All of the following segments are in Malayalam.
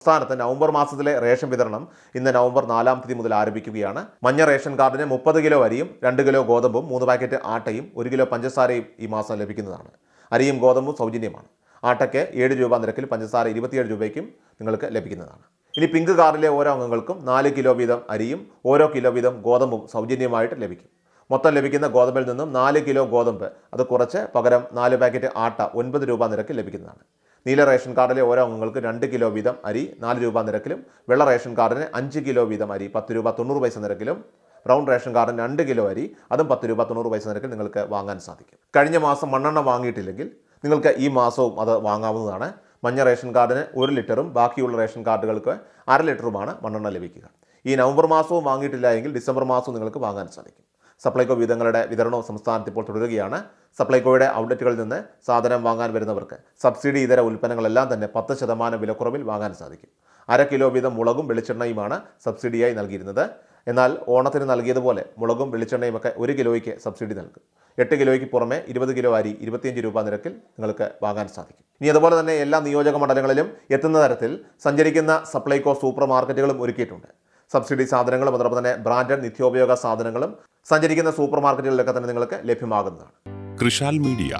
സംസ്ഥാനത്ത് നവംബർ മാസത്തിലെ റേഷൻ വിതരണം ഇന്ന് നവംബർ നാലാം തീയതി മുതൽ ആരംഭിക്കുകയാണ്. മഞ്ഞ റേഷൻ കാർഡിന് മുപ്പത് കിലോ അരിയും രണ്ട് കിലോ ഗോതമ്പും മൂന്ന് പാക്കറ്റ് ആട്ടയും ഒരു കിലോ പഞ്ചസാരയും ഈ മാസം ലഭിക്കുന്നതാണ്. അരിയും ഗോതമ്പും സൗജന്യമാണ്. ആട്ടയ്ക്ക് ഏഴ് രൂപ നിരക്കിൽ പഞ്ചസാര ഇരുപത്തിയേഴ് രൂപയ്ക്കും നിങ്ങൾക്ക് ലഭിക്കുന്നതാണ്. ഇനി പിങ്ക് കാർഡിലെ ഓരോ അംഗങ്ങൾക്കും നാല് കിലോ വീതം അരിയും ഓരോ കിലോ വീതം ഗോതമ്പും സൗജന്യമായിട്ട് ലഭിക്കും. മൊത്തം ലഭിക്കുന്ന ഗോതമ്പിൽ നിന്നും നാല് കിലോ ഗോതമ്പ് അത് കുറച്ച് പകരം നാല് പാക്കറ്റ് ആട്ട ഒൻപത് രൂപ നിരക്കിൽ ലഭിക്കുന്നതാണ്. നീല റേഷൻ കാർഡിലെ ഓരോ അംഗങ്ങൾക്ക് രണ്ട് കിലോ വീതം അരി നാല് രൂപ നിരക്കിലും വെള്ള റേഷൻ കാർഡിന് അഞ്ച് കിലോ വീതം അരി പത്ത് രൂപ തൊണ്ണൂറ് പൈസ നിരക്കിലും ബ്രൗൺ റേഷൻ കാർഡിന് രണ്ട് കിലോ അരി അതും പത്ത് രൂപ തൊണ്ണൂറ് പൈസ നിരക്കിൽ നിങ്ങൾക്ക് വാങ്ങാൻ സാധിക്കും. കഴിഞ്ഞ മാസം മണ്ണെണ്ണ വാങ്ങിയിട്ടില്ലെങ്കിൽ നിങ്ങൾക്ക് ഈ മാസവും അത് വാങ്ങാവുന്നതാണ്. മഞ്ഞ റേഷൻ കാർഡിന് ഒരു ലിറ്ററും ബാക്കിയുള്ള റേഷൻ കാർഡുകൾക്ക് അര ലിറ്ററുമാണ് മണ്ണെണ്ണ ലഭിക്കുക. ഈ നവംബർ മാസവും വാങ്ങിയിട്ടില്ല എങ്കിൽ ഡിസംബർ മാസവും നിങ്ങൾക്ക് വാങ്ങാൻ സാധിക്കും. സപ്ലൈകോ വിധങ്ങളുടെ വിതരണവും സംസ്ഥാനത്ത് ഇപ്പോൾ തുടരുകയാണ്. സപ്ലൈകോയുടെ ഔട്ട്ലെറ്റുകളിൽ നിന്ന് സാധനം വാങ്ങാൻ വരുന്നവർക്ക് സബ്സിഡി ഇതര ഉൽപ്പന്നങ്ങളെല്ലാം തന്നെ പത്ത് ശതമാനം വിലക്കുറവിൽ വാങ്ങാൻ സാധിക്കും. അര കിലോ വീതം മുളകും വെളിച്ചെണ്ണയുമാണ് സബ്സിഡിയായി നൽകിയിരുന്നത്. എന്നാൽ ഓണത്തിന് നൽകിയതുപോലെ മുളകും വെളിച്ചെണ്ണയും ഒക്കെ ഒരു കിലോയ്ക്ക് സബ്സിഡി നൽകും. എട്ട് കിലോയ്ക്ക് പുറമെ ഇരുപത് കിലോ അരി ഇരുപത്തിയഞ്ച് രൂപ നിരക്കിൽ നിങ്ങൾക്ക് വാങ്ങാൻ സാധിക്കും. ഇനി അതുപോലെ തന്നെ എല്ലാ നിയോജക മണ്ഡലങ്ങളിലും എത്തുന്ന തരത്തിൽ സഞ്ചരിക്കുന്ന സപ്ലൈകോ സൂപ്പർ മാർക്കറ്റുകളും ഒരുക്കിയിട്ടുണ്ട്. സബ്സിഡി സാധനങ്ങളും അതോടൊപ്പം തന്നെ ബ്രാൻഡഡ് നിത്യോപയോഗ സാധനങ്ങളും സഞ്ചരിക്കുന്ന സൂപ്പർ മാർക്കറ്റുകളിലൊക്കെ തന്നെ നിങ്ങൾക്ക് ലഭ്യമാകുന്നതാണ്. കൃഷാൽ മീഡിയ.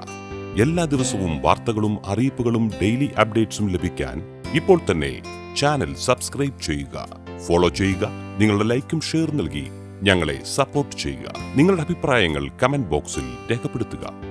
എല്ലാ ദിവസവും വാർത്തകളും അറിയിപ്പുകളും ഡെയിലി അപ്ഡേറ്റ്സും ലഭിക്കാൻ ഇപ്പോൾ തന്നെ ചാനൽ സബ്സ്ക്രൈബ് ചെയ്യുക. ഫോളോ ചെയ്യുക. നിങ്ങളുടെ ലൈക്കും ഷെയർ നൽകി ഞങ്ങളെ സപ്പോർട്ട് ചെയ്യുക. നിങ്ങളുടെ അഭിപ്രായങ്ങൾ കമന്റ് ബോക്സിൽ രേഖപ്പെടുത്തുക.